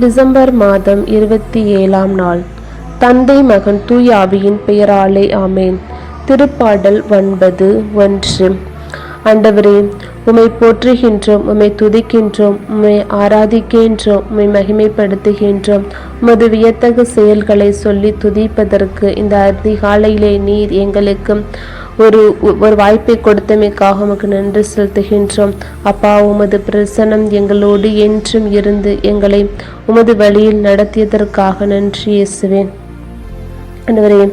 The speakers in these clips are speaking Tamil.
டிசம்பர் மாதம் இருபத்தி ஏழாம் நாள். தந்தை மகன் தூயாவியின் பெயராலே ஆமேன். திருப்பாடல் ஒன்பது ஒன்று. ஆண்டவரே உம்மை போற்றுகின்றோம் உம்மை துதிக்கின்றோம் உமை ஆராதிக்கின்றோம் உமை மகிமைப்படுத்துகின்றோம். உமது வியத்தகு செயல்களை சொல்லி துதிப்பதற்கு இந்த அதிகாலையிலே நீர் எங்களுக்கு ஒரு ஒரு வாய்ப்பை கொடுத்தமைக்காக உமக்கு நன்றி செலுத்துகின்றோம். அப்பா உமது பிரசனம் எங்களோடு என்றும் இருந்து எங்களை உமது வழியில் நடத்தியதற்காக நன்றி இயேசுவேன் ஆண்டவரே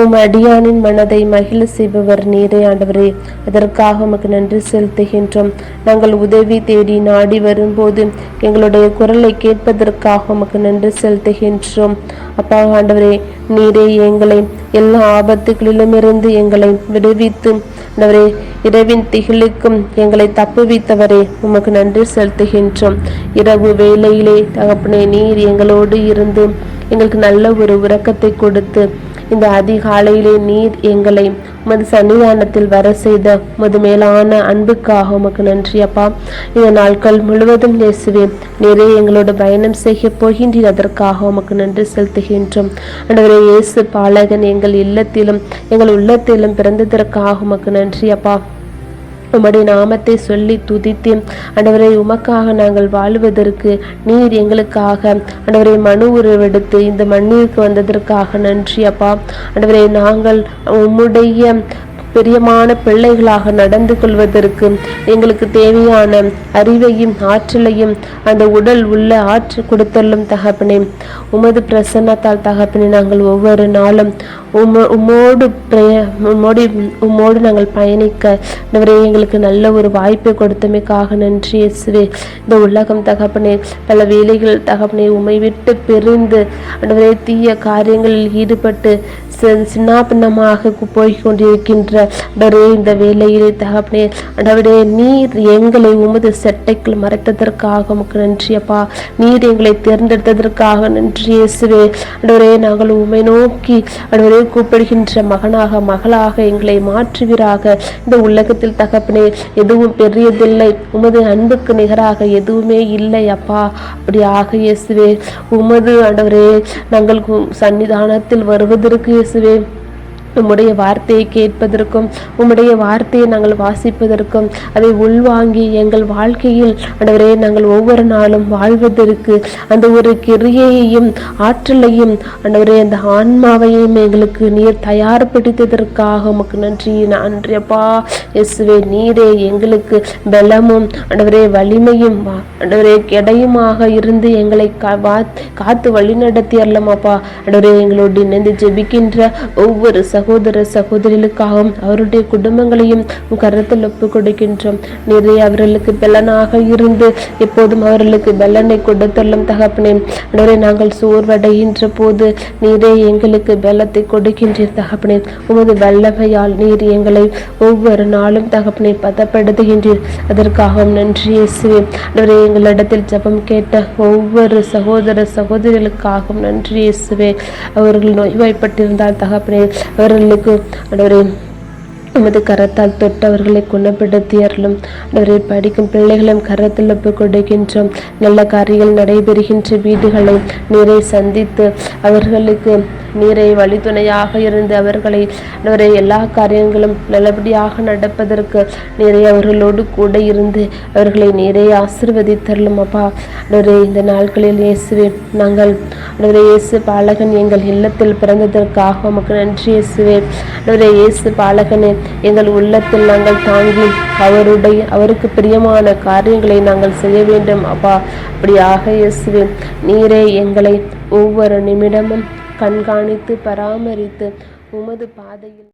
உம் அடியானின் மனதை மகிழ செய்பவர் நீரே ஆண்டவரே. அதற்காக உமக்கு நன்றி செலுத்துகின்றோம். நாங்கள் உதவி தேடி நாடி வரும்போது எங்களுடைய குரலை கேட்பதற்காக உமக்கு நன்றி செலுத்துகின்றோம். அப்பா ஆண்டவரே நீரே எங்களை எல்லா ஆபத்துகளிலும் இருந்து எங்களை விடுவித்து ஆண்டவரே இரவின் திகிலுக்கும் எங்களை தப்புவித்தவரே உமக்கு நன்றி செலுத்துகின்றோம் இரவு வேலையிலே தகப்பனே நீர் எங்களோடு இருந்து எங்களுக்கு நல்ல ஒரு உறக்கத்தை கொடுத்து இந்த அதிகாலையிலே நீர் எங்களை உமது சன்னிதானத்தில் வர செய்த உமது மேலான அன்புக்காக உமக்கு நன்றி அப்பா. இந்த நாட்கள் முழுவதும் நேசுவேன் நிறைய எங்களோட பயணம் செய்ய போகின்றீர் அதற்காக உமக்கு நன்றி செலுத்துகின்றோம். ஆண்டவரே இயேசு பாலகன் எங்கள் இல்லத்திலும் எங்கள் உள்ளத்திலும் பிறந்ததற்காக உமக்கு நன்றி அப்பா. உம்முடைய நாமத்தை சொல்லி துதித்து ஆண்டவரை உமக்காக நாங்கள் வாழ்வதற்கு நீர் எங்களுக்காக. ஆண்டவரை மனு உருவெடுத்து இந்த மண்ணிற்கு வந்ததற்காக நன்றி அப்பா. ஆண்டவரை நாங்கள் உம்முடைய பிரியமான பிள்ளைகளாக நடந்து கொள்வதற்கு எங்களுக்கு தேவையான அறிவையும் ஆற்றலையும் அந்த உடல் உள்ள ஆற்று கொடுத்தல்லும் தகப்பனே. உமது பிரசன்னத்தால் தகப்பனே நாங்கள் ஒவ்வொரு நாளும் உம்ம உம்மோடு பிரய உம்மோடு உம்மோடு நாங்கள் பயணிக்க ஆண்டவரே எங்களுக்கு நல்ல ஒரு வாய்ப்பை கொடுத்தமைக்காக நன்றி இயேசுவே. இந்த உலகம் தகப்பனே பல வேலைகள் தகப்பனே உமை விட்டு பிரிந்து ஆண்டவரே தீய காரியங்களில் ஈடுபட்டு சின்னாபின்னமாக போய் கொண்டிருக்கின்ற ஆண்டவரே இந்த வேலையிலே தகப்பனே ஆண்டவரே நீர் எங்களை உமது செட்டைக்குள் மறைத்ததற்காக உமக்கு நன்றி அப்பா. நீர் எங்களை தேர்ந்தெடுத்ததற்காக நன்றி இயேசுவே. ஆண்டவரே நாங்கள் உமை நோக்கி ஆண்டவரே கூப்பிடுகின்ற மகனாக மகளாக எங்களை மாற்றுவீராக. இந்த உலகத்தில் தகப்பனே எதுவும் பெரியதில்லை. உமது அன்புக்கு நிகராக எதுவுமே இல்லை அப்பா. அப்படியாக இயேசுவே. உமது ஆண்டவரே நாங்கள் சன்னிதானத்தில் வருவதற்கு இயேசுவே. உம்முடைய வார்த்தையை கேட்பதற்கும் உம்முடைய வார்த்தையை நாங்கள் வாசிப்பதற்கும் அதை உள்வாங்கி எங்கள் வாழ்க்கையில் அடவரே நாங்கள் ஒவ்வொரு நாளும் வாழ்வதற்கு அந்த ஒரு கிரியையையும் ஆற்றலையும் அடவரே அந்த ஆன்மாவையும் எங்களுக்கு நீர் தயார்படுத்ததற்காக உமக்கு நன்றி நன்றியப்பா இயேசுவே நீரே எங்களுக்கு பலமும் அடவரே வலிமையும் அடவரே கிடையுமாக இருந்து எங்களை கா- காத்து வழி நடத்தி அல்லமாப்பா ஆண்டவரே எங்களோடு இணைந்து ஜெபிக்கின்ற ஒவ்வொரு சகோதர சகோதரிகளுக்காகவும் அவருடைய குடும்பங்களையும் கருத்தில் ஒப்புக் கொடுக்கின்றோம். நிறைய அவர்களுக்கு பலனாக இருந்து எப்போதும் அவர்களுக்கு பலனை கொடுத்தள்ளும் தகப்பனே. ஆண்டவரே நாங்கள் சோர்வடைகின்ற போது நீரே எங்களுக்கு பலத்தை கொடுக்கின்றீர் தகப்பனே. உமது வல்லமையால் நீர் எங்களை ஒவ்வொரு நாளும் தகப்பனை பதப்படுத்துகின்றீர். அதற்காகவும் நன்றி இயேசுவே. ஆண்டவரே எங்களிடத்தில் ஜபம் கேட்ட ஒவ்வொரு சகோதர சகோதரிகளுக்காகவும் நன்றி இயேசுவே. அவர்கள் நோய்வாய்ப்பட்டிருந்தால் தகப்பனே அவர் அவர்களுக்கு ஆண்டவரே உமது கரத்தால் தொட்டு அவர்களை குணப்படுத்தி அருளும் அவரை படிக்கும் பிள்ளைகளும் கரத்தில் ஒப்பு கொடுக்கின்றோம். நல்ல காரியங்கள் நடைபெறுகின்ற வீடுகளை நீரை சந்தித்து அவர்களுக்கு நீரை வழித்துணையாக இருந்து அவர்களை அவரை எல்லா காரியங்களும் நல்லபடியாக நடப்பதற்கு நீரை அவர்களோடு கூட இருந்து அவர்களை நீரை ஆசிர்வதித்தரலும் அப்பா. அவரே இந்த நாட்களில் இயேசுவே நாங்கள் அவரே இயேசு பாலகன் எங்கள் இல்லத்தில் பிறந்ததற்காக உமக்கு நன்றி இயேசுவே. அவரே இயேசு பாலகனே எங்கள் உள்ளத்தில் நாங்கள் தாங்கி அவருடைய அவருக்கு பிரியமான காரியங்களை நாங்கள் செய்ய வேண்டும் அப்பா. அப்படியாக இயேசுவே நீரே எங்களை ஒவ்வொரு நிமிடமும் கண்காணித்து பராமரித்து உமது பாதையில்